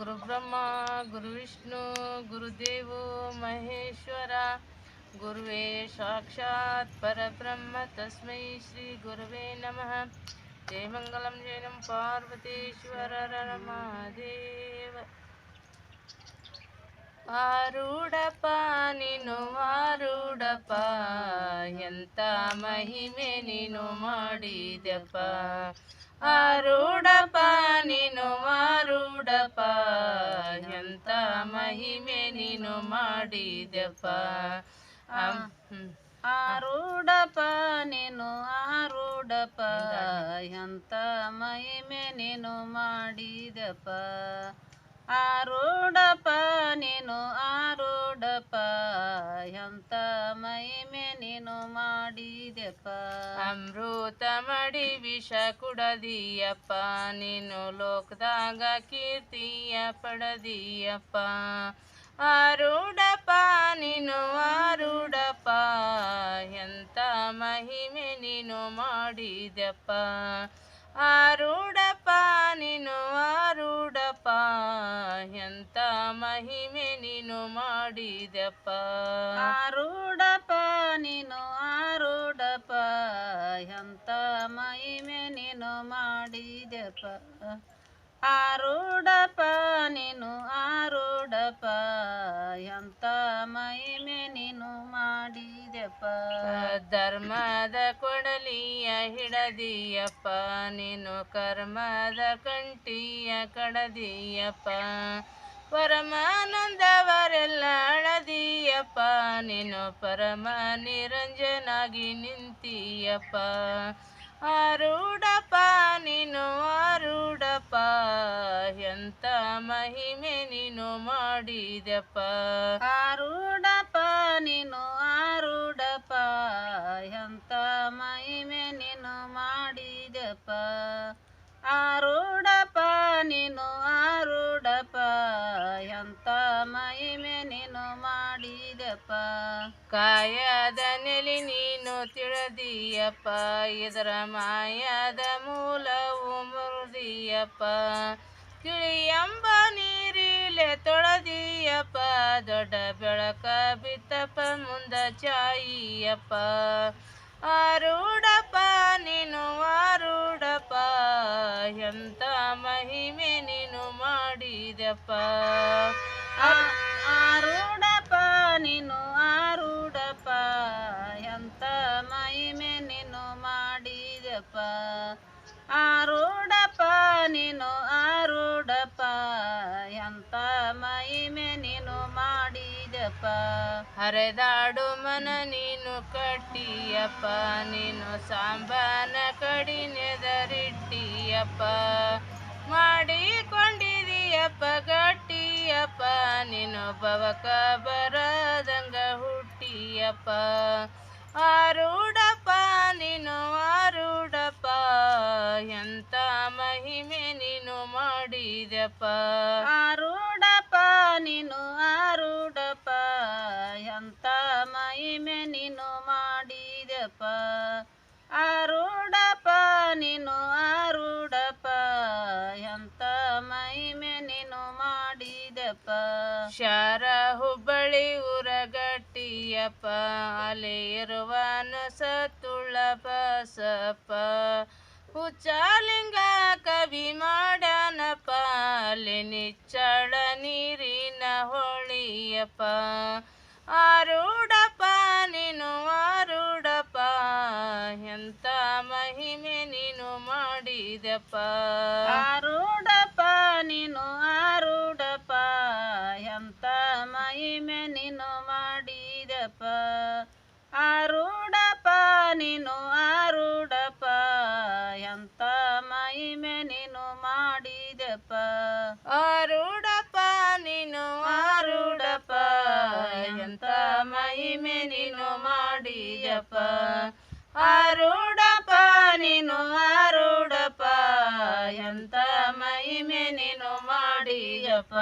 ಗುರುಬ್ರಹ್ಮ, ಗುರುವಿಷ್ಣು, ಗುರುದೇವೋ ಮಹೇಶ್ವರ, ಗುರುವೇ ಸಾಕ್ಷಾತ್ ಪರಬ್ರಹ್ಮ, ತಸ್ಮೈ ಶ್ರೀ ಗುರುವೇ ನಮಃ. ಜಯ ಮಂಗಲಂ ಜಯನಂ ಪಾರ್ವತೀಶ್ವರ ಮಹಾದೇವ ಆರೂಢಪ್ಪ, ನೀನು ಎಂತ ಮಹಿಮೆ ನೀನು ಮಾಡಿದೆಪ್ಪ ನೀನು ಆರೂಢಪ್ಪ ಎಂತ ಮಹಿಮೆ ನೀನು ಮಾಡಿದೆಪ್ಪ. ಆರುಡಪ್ಪ ನೀನು ಆರುಡಪ್ಪ. ಎಂತ ಮಹಿಮೆ ನೀನು ಮಾಡಿದಪ್ಪ. ಆರೂಢಪ ನೀನು ಆರೂಢಪ ಎಂತ ಮಹಿಮೆ ನೀನು ಮಾಡಿದೆಪ್ಪ? ಅಮೃತ ಮಡಿ ವಿಷ ಕುಡದಿಯಪ್ಪ, ನೀನು ಲೋಕದಾಗ ಕೀರ್ತಿಯ ಪಡದಿಯಪ್ಪ. ಆರೂಢಪ್ಪ, ನೀನು ಆರೂಢಪ್ಪ, ಎಂತ ಮಹಿಮೆ ನೀನು ಮಾಡಿದೆಪ್ಪ? ಆರೂಢಪ್ಪ ಮಾಡಿದಪ್ಪ. ಆರುಡಪ್ಪ ನೀನು ಆರುಡಪ್ಪ ಎಂತ ಮಹಿಮೆ ನೀನು ಮಾಡಿದಪ್ಪ. ಆರುಡಪ್ಪ ನೀನು ಆರುಡಪ್ಪ ಎಂತ ಮಹಿಮೆ ನೀನು ಮಾಡಿದಪ್ಪ. ಧರ್ಮದ ಕೊಡಲಿಯ ಹಿಡದಿಯಪ್ಪ ನೀನು ಕರ್ಮದ ಕಂಠಿಯ ಕಡದಿಯಪ್ಪ. ಪರಮಾನಂದವರೆಲ್ಲ ಅಳದಿಯಪ್ಪ ನೀನು ಪರಮ ನಿರಂಜನಾಗಿ ನಿಂತಿಯಪ್ಪ. ಆರೂಢಪ್ಪ ನೀನು ಆರೂಢಪ್ಪ ಎಂತ ಮಹಿಮೆ ನೀನು ಮಾಡಿದಪ್ಪ ಆರೂಢಪ್ಪ ನೀನು ಕಾಯದ ನೆಲಿ ನೀನು ತಿಳದಿಯಪ್ಪ ಇದರ ಮಾಯದ ಮೂಲವು ಮುರುದಿಯಪ್ಪ ಕಿಳಿಯಂಬ ನೀರಿಲೆ ತೊಳೆದಿಯಪ್ಪ, ದೊಡ್ಡ ಬೆಳಕ ಬಿತ್ತಪ್ಪ ಮುಂದ ಚಾಯಿಯಪ್ಪ. ಆರೂಢಪ್ಪ, ನೀನು ಆರೂಢಪ್ಪ, ಎಂತ ಮಹಿಮೆ ನೀನು ಮಾಡಿದಪ್ಪ. ಆರೂಢಪ್ಪ, ನೀನು ಮಾಡಿದಪ್ಪ ಆರುಡಪ್ಪ ನೀನು ಆರುಡಪ್ಪ ಎಂತ ಮಹಿಮೆ ನೀನು ಮಾಡಿದಪ್ಪ? ಹರಿದಾಡು ಮನ ನೀನು ಕಟ್ಟಿಯಪ್ಪ, ನೀನು ಸಾಂಬಾನ ಕಡಿನೆದರಿಟ್ಟಿಯಪ್ಪ ಮಾಡಿಕೊಂಡಿದೀಯಪ್ಪ, ಗಟ್ಟಿಯಪ್ಪ, ನೀನು ಬವಕ ಬರದಂಗ ಹುಟ್ಟಿಯಪ್ಪ. ಆರೂಢಪ್ಪ ನೀನು ಆರುಡಪ್ಪ ಎಂತ ಮಹಿಮೆ ನೀನು ಮಾಡಿದಪ್ಪ ಆರುಡಪ್ಪ ನೀನು ಆರುಡಪ್ಪ ಎಂತ ಮಹಿಮೆ ನೀನು ಮಾಡಿದಪ್ಪ ಆರುಡಪ್ಪ ನೀನು ಆರುಡಪ್ಪ ಎಂತ ಮಹಿಮೆ ನೀನು ಮಾಡಿದಪ್ಪ ಶಾರ ಹುಬ್ಬಳ್ಳಿ ಊರಗಟ್ಟಿಯಪ್ಪ ಅಲ್ಲಿ ಇರುವನ ಸತ್ತುಳ್ಳ ಬಸಪ್ಪ. ಹುಚ್ಚಾಲಿಂಗ ಕವಿ ಮಾಡನಪ್ಪ, ಅಲ್ಲಿ ನಿಚ್ಚಳ ನೀರಿನ ಹೊಳಿಯಪ್ಪ. ಆರೂಢಪ್ಪ, ನೀನು ಆರೂಢಪ್ಪ, ಎಂತ ಮಹಿಮೆ ನೀನು ಮಾಡಿದಪ್ಪ. ಆರೂಢಪ್ಪ, ನೀನು ಆರೂಢಪ ಮಾಡಿದಪ್ಪ ಆರೂಢಪ ನೀನು ಆರುಡಪ ಎಂತ ಮಹಿಮೆ ನೀನು ಮಾಡಿದಪ್ಪ? ಆರುಡಪ ನೀನು ಆರುಡಪ ಎಂತ ಮಹಿಮೆ ನೀನು ಮಾಡಿದಪ್ಪ? ಆರುಡಪ ನೀನು ಆರುಡಪ ಎಂತ ಮಹಿಮೆ ನೀನು ಮಾಡಿದಪ್ಪ?